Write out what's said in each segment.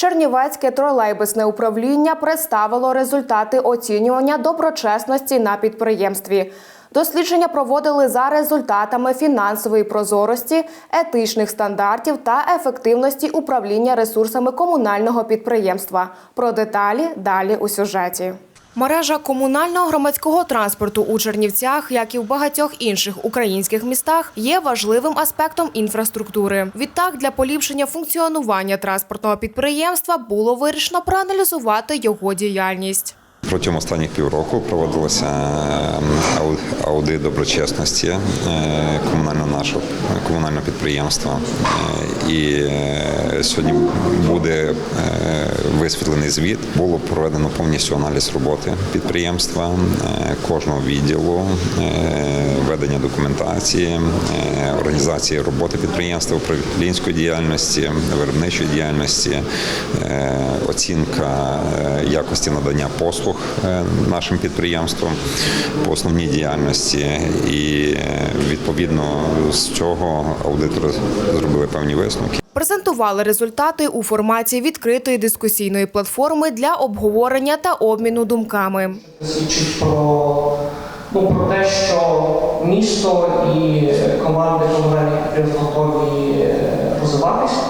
Чернівецьке тролейбусне управління представило результати оцінювання доброчесності на підприємстві. Дослідження проводили за результатами фінансової прозорості, етичних стандартів та ефективності управління ресурсами комунального підприємства. Про деталі далі у сюжеті. Мережа комунального громадського транспорту у Чернівцях, як і в багатьох інших українських містах, є важливим аспектом інфраструктури. Відтак, для поліпшення функціонування транспортного підприємства було вирішено проаналізувати його діяльність. Протягом останніх півроку проводилося ем, аудит доброчесності е, комунального нашого комунального підприємства. Е, І е, сьогодні буде висвітлений звіт. Було проведено повністю аналіз роботи підприємства, е, кожного відділу, е, ведення документації, е, організації роботи підприємства, управлінської діяльності, виробничої діяльності, оцінка якості надання послуг нашим підприємствам по основній діяльності, і відповідно з цього аудитори зробили певні висновки. Презентували результати у форматі відкритої дискусійної платформи для обговорення та обміну думками. свідчить про, ну, про те, що місто і команди комунальних готові е, розвиватися.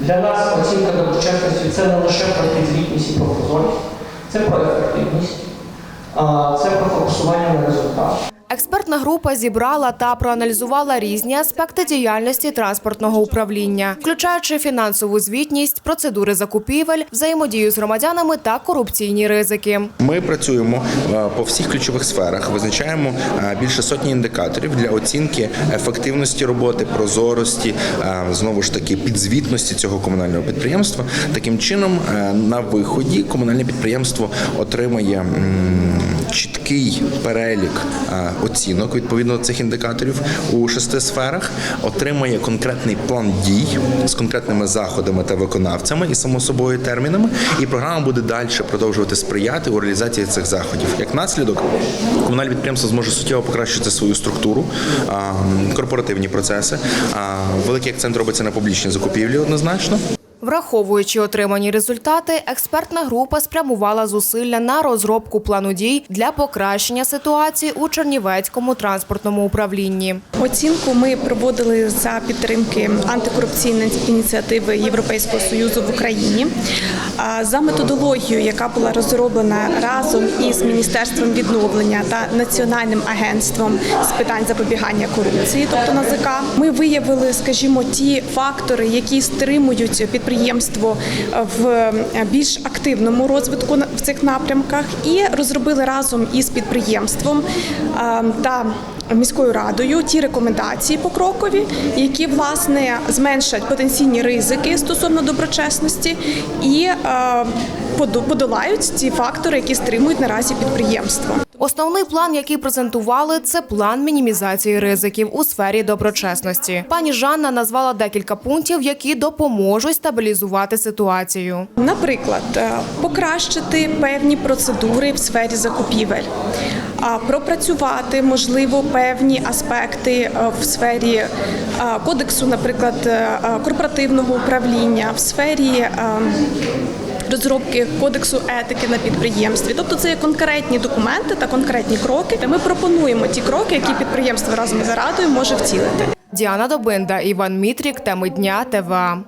Для нас оцінка доброчесності це не лише про підзвітність і про прозорість, це про ефективність, це про фокусування на результат. Експертна група зібрала та проаналізувала різні аспекти діяльності транспортного управління, включаючи фінансову звітність, процедури закупівель, взаємодію з громадянами та корупційні ризики. Ми працюємо е, по всіх ключових сферах, визначаємо е, більше сотні індикаторів для оцінки ефективності роботи, прозорості, е, знову ж таки підзвітності цього комунального підприємства. Таким чином, на виході комунальне підприємство отримає чіткий перелік е, оцінок відповідно цих індикаторів у шести сферах, отримає конкретний план дій з конкретними заходами та виконавцями і само собою термінами. І програма буде далі продовжувати сприяти у реалізації цих заходів. Як наслідок, комунальне підприємство зможе суттєво покращити свою структуру, корпоративні процеси. Великий акцент робиться на публічні закупівлі однозначно. Враховуючи отримані результати, експертна група спрямувала зусилля на розробку плану дій для покращення ситуації у Чернівецькому транспортному управлінні. Оцінку ми проводили за підтримки антикорупційної ініціативи Європейського союзу в Україні. За методологією, яка була розроблена разом із Міністерством відновлення та Національним агентством з питань запобігання корупції, тобто НАЗК, ми виявили, скажімо, ті фактори, які стримують підприємство в більш активному розвитку в цих напрямках, і розробили разом із підприємством та міською радою ті рекомендації покрокові, які власне зменшать потенційні ризики стосовно доброчесності і е, подолають ті фактори, які стримують наразі підприємство. Основний план, який презентували, це план мінімізації ризиків у сфері доброчесності. Пані Жанна назвала декілька пунктів, які допоможуть стабілізувати ситуацію. Наприклад, е, покращити певні процедури в сфері закупівель, пропрацювати можливо певні аспекти е, в сфері е, кодексу, наприклад, корпоративного управління, в сфері. Розробки кодексу етики на підприємстві, тобто це є конкретні документи та конкретні кроки. Ми пропонуємо ті кроки, які підприємство разом з радою може втілити. Діана Добинда, Іван Мітрік, теми дня ТВА.